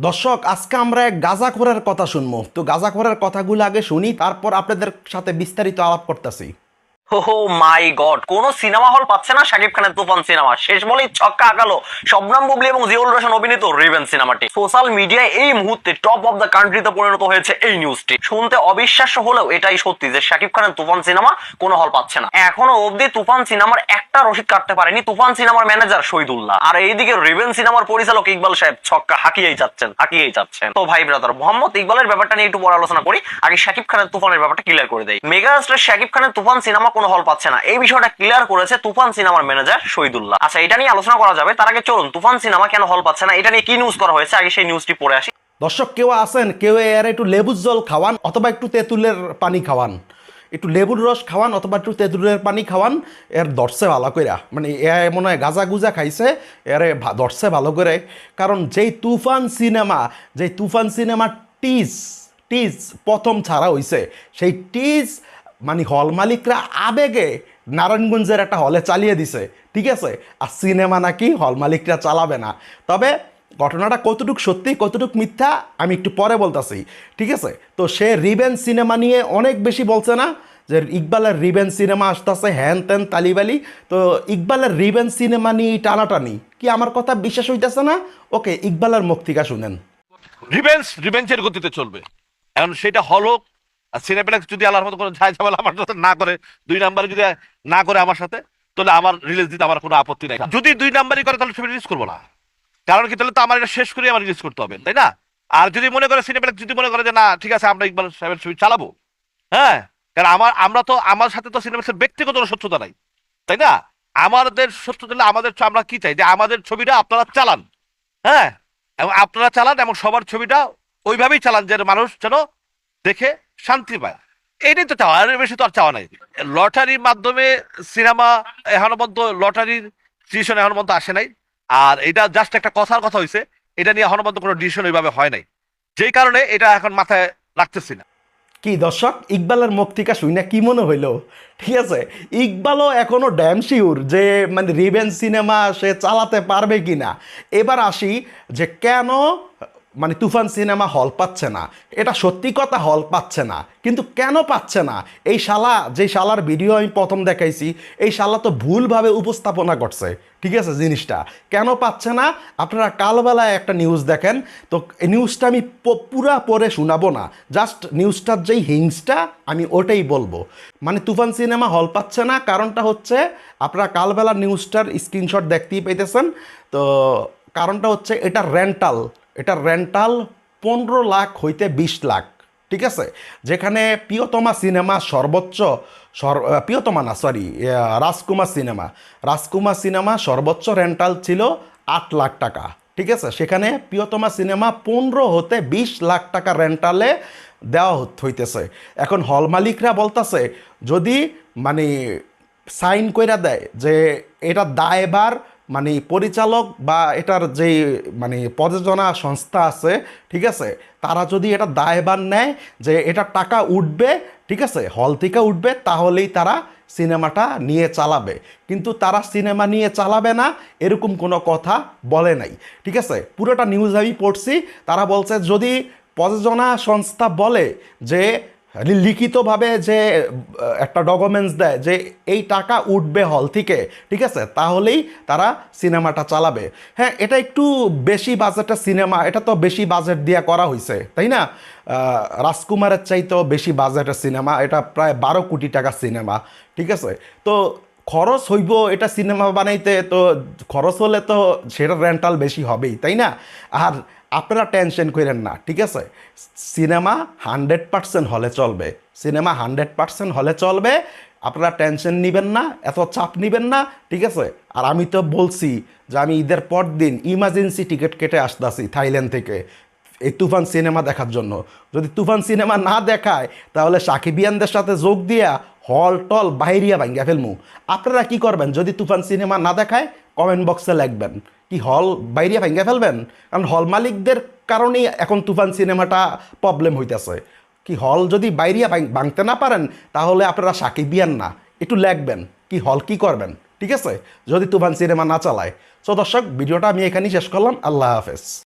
দর্শক, আজকে আমরা এক গাঁজা গাঁজাখোরের কথা শুনব। তো গাঁজা গাঁজাখোরের কথাগুলো আগে শুনি, তারপর আপনাদের সাথে বিস্তারিত আলাপ করতেছি। ও মাই গড কোন সিনেমা হল পাচ্ছে না শাকিব খানের তুফান সিনেমা শেষ বলেই ছক্কা আঁকালো শবনাম বুবলি এবং রোশন অভিনীত রিভেন সিনেমাটি সোশ্যাল মিডিয়ায় এই মুহূর্তে টপ অফ দ্য কান্ট্রিতে পরিণত হয়েছে এই নিউজটি শুনতে অবিশ্বাস্য হলেও এটাই সত্যি যে শাকিব খানের তুফান সিনেমা কোনো হল পাচ্ছে না। এখনও অবধি তুফান সিনেমার একটা রসিদ কাটতে পারেনি তুফান সিনেমার ম্যানেজার শহীদুল্লাহ। আর এইদিকে রিভেন সিনেমার পরিচালক ইকবাল সাহেব ছক্কা হাঁকিয়েই যাচ্ছেন হাঁকিয়েই যাচ্ছেন। তো ভাই ব্রাদার মোহাম্মদ ইকবালের ব্যাপারটা নিয়ে একটু পরে আলোচনা করি। আগে শাকিব খানের তুফানের ব্যাপারটা ক্লিয়ার করে দেয় মেগা স্টার শাকিব খানের তুফান সিনেমা কোনো হল পাচ্ছে না। এই বিষয়টা ক্লিয়ার করেছে তুফান সিনেমার ম্যানেজার শহীদুল্লাহ। আচ্ছা এটা নিয়ে আলোচনা করা যাবে। তার আগে চলুন, তুফান সিনেমা কেন হল পাচ্ছে না? এটা নিয়ে কি নিউজ করা হয়েছে? আগে সেই নিউজটি পড়ে আসি। দর্শক, কেউ আসেন কেউ এর একটু লেবুর জল খাওয়ান অথবা একটু তেঁতুলের পানি খাওয়ান। একটু লেবুর রস খাওয়ান অথবা একটু তেঁতুলের পানি খাওয়ান, এর দর্শে ভালো কইরা। মানে এ মনে হয় গাজা গুজা খাইছে এরে দর্শে ভালো করে। কারণ যেই তুফান সিনেমা, যেই তুফান সিনেমা টিজ টিজ প্রথম ছাড়া হইছে, সেই টিজ মানে হল মালিকরা আবেগে নারায়ণগঞ্জের একটা হলে চালিয়ে দিছে, ঠিক আছে? আর সিনেমা নাকি হল মালিকরা চালাবে না। তবে ঘটনাটা কতটুক সত্যি, কতটুক মিথ্যা, আমি একটু পরে বলতেছি, ঠিক আছে? তো সে রিবেন সিনেমা নিয়ে অনেক বেশি বলছে না, যে ইকবালের রিবেন সিনেমা আসতেছে, হ্যান ত্যান, তালিবালি। তো ইকবালের রিবেন সিনেমা নিয়ে টানাটানি, কি আমার কথা বিশ্বাস হইতেছে না? ওকে, ইকবালের মুখ থেকে শুনেন। রিভেঞ্জ, রিভেঞ্জের গতিতে চলবে। এখন সেটা হল আর সিনেপ্লেক্স যদি আল্লাহর মতো কোনো ঝাই ঝামেলা আমার সাথে না করে, দুই নাম্বারে যদি না করে আমার সাথে, তাহলে আমার রিলিজ দিতে আমার কোনো আপত্তি নাই। যদি দুই নাম্বারই করে, তাহলে ছবি রিলিজ করব না। কারণ কি, তাহলে তো আমার এটা শেষ করে আমার রিলিজ করতে হবে, তাই না? আর যদি মনে করে সিনেপ্লেক্স যদি মনে করে যে না, ঠিক আছে, আমরা ইকবাল সাহেবের ছবি চালাবো হ্যাঁ? কারণ আমার, আমরা তো, আমার সাথে তো সিনেপ্লেক্সের ব্যক্তিগত শত্রুতা নাই, তাই না? আমাদের শত্রু দিলে আমাদের আমরা কি চাই? যে আমাদের ছবিটা আপনারা চালান হ্যাঁ? এবং আপনারা চালান এবং সবার ছবিটা ওইভাবেই চালান যে মানুষ যেন দেখে শান্তি পায়। এটাই তো চাওয়া এর বেশি তো আর চাওয়া নাই। লটারির মাধ্যমে সিনেমা এখনও পর্যন্ত, লটারির ডিসিশন এখনও পর্যন্ত আসে নাই। আর এটা জাস্ট একটা কথার কথা হয়েছে এটা নিয়ে এখনও পর্যন্ত কোনো ডিসিশন ওইভাবে হয় নাই। যেই কারণে এটা এখন মাথায় রাখতেছি না। কি দর্শক, ইকবালের মুখ থেকে শুই না কি মনে হইল? ঠিক আছে, ইকবালও এখনও ড্যাম শিওর যে মানে রিভেন সিনেমা সে চালাতে পারবে কি না এবার আসি যে কেন মানে তুফান সিনেমা হল পাচ্ছে না। এটা সত্যি কথা হল পাচ্ছে না। কিন্তু কেন পাচ্ছে না? এই শালা, যে শালার ভিডিও আমি প্রথম দেখাইছি, এই শালা তো ভুলভাবে উপস্থাপনা করছে। ঠিক আছে, জিনিসটা। কেন পাচ্ছে না? আপনারা কালবেলায় একটা নিউজ দেখেন। তো এই নিউজটা আমি পুরা পরে শোনাবো না। জাস্ট নিউজটার যেই হিংসটা আমি ওটাই বলব। মানে তুফান সিনেমা হল পাচ্ছে না, কারণটা হচ্ছে আপনারা কালবেলা নিউজটার স্ক্রিনশট দেখতেই পাইতেছেন। তো কারণটা হচ্ছে এটা রেন্টাল এটা রেন্টাল পনেরো লাখ হইতে বিশ লাখ, ঠিক আছে? যেখানে প্রিয়তমা সিনেমা সর্বোচ্চ সর- প্রিয়তমা না sorry Rajkumar cinema. Rajkumar cinema সর্বোচ্চ রেন্টাল ছিল আট লাখ টাকা, ঠিক আছে? সেখানে প্রিয়তমা সিনেমা পনেরো হতে বিশ লাখ টাকা রেন্টালে দেওয়া হইতেছে। এখন হল মালিকরা বলতেছে, যদি মানে সাইন কইরা দেয় যে এটা দায়বার মানে পরিচালক বা এটার যে মানে প্রযোজনা সংস্থা আছে, ঠিক আছে, তারা যদি এটা দায়বান নেয় যে এটা টাকা উঠবে, ঠিক আছে, হল থেকে উঠবে, তাহলেই তারা সিনেমাটা নিয়ে চালাবে। কিন্তু তারা সিনেমা নিয়ে চালাবে না, এরকম কোনো কথা বলে নাই। ঠিক আছে, পুরোটা নিউজ আমি পড়ছি, তারা বলছে যদি প্রযোজনা সংস্থা বলে যে লিখিতভাবে যে একটা ডকুমেন্টস দেয় যে, এই টাকা উঠবে হল থেকে, ঠিক আছে? তাহলেই তারা সিনেমাটা চালাবে। হ্যাঁ এটা একটু বেশি বাজেটের সিনেমা এটা তো বেশি বাজেট দিয়ে করা হয়েছে তাই না? রাজকুমারের চাইতেও বেশি বাজেটের সিনেমা এটা প্রায় বারো কোটি টাকার সিনেমা ঠিক আছে? তো খরচ হইব, এটা সিনেমা বানাইতে, তো খরচ হলে তো সেটা রেন্টাল বেশি হবেই, তাই না? আর আপনারা টেনশন করেন না, ঠিক আছে? সিনেমা হান্ড্রেড পার্সেন্ট হলে চলবে, সিনেমা হান্ড্রেড পার্সেন্ট হলে চলবে, আপনারা টেনশন নেবেন না, এত চাপ নেবেন না, ঠিক আছে? আর আমি তো বলছি যে আমি ঈদের পর দিন ইমার্জেন্সি টিকিট কেটে আসতেছি থাইল্যান্ড থেকে, এই তুফান সিনেমা দেখার জন্য। যদি তুফান সিনেমা না দেখায়, তাহলে সাকিবিয়ানদের সাথে যোগ দিয়া হল টল বাইরিয়া ভাঙ্গা ফেলমু। আপনারা কি করবেন? যদি তুফান সিনেমা না দেখায় কমেন্ট বক্সে লিখবেন। কি হল বাইরিয়া ভাঙ্গা ফেলবেন? কারণ হল মালিকদের কারণেই এখন তুফান সিনেমাটা প্রবলেম হইতেছে। কি হল যদি বাইরিয়া ভাঙ- ভাঙতে না পারেন, তাহলে আপনারা সাকিবিয়ান না। একটু লেখবেন কি হল কি করবেন, ঠিক আছে? যদি তুফান সিনেমা না চালায়। সো দর্শক, ভিডিওটা আমি এখানেই শেষ করলাম। আল্লাহ হাফেজ।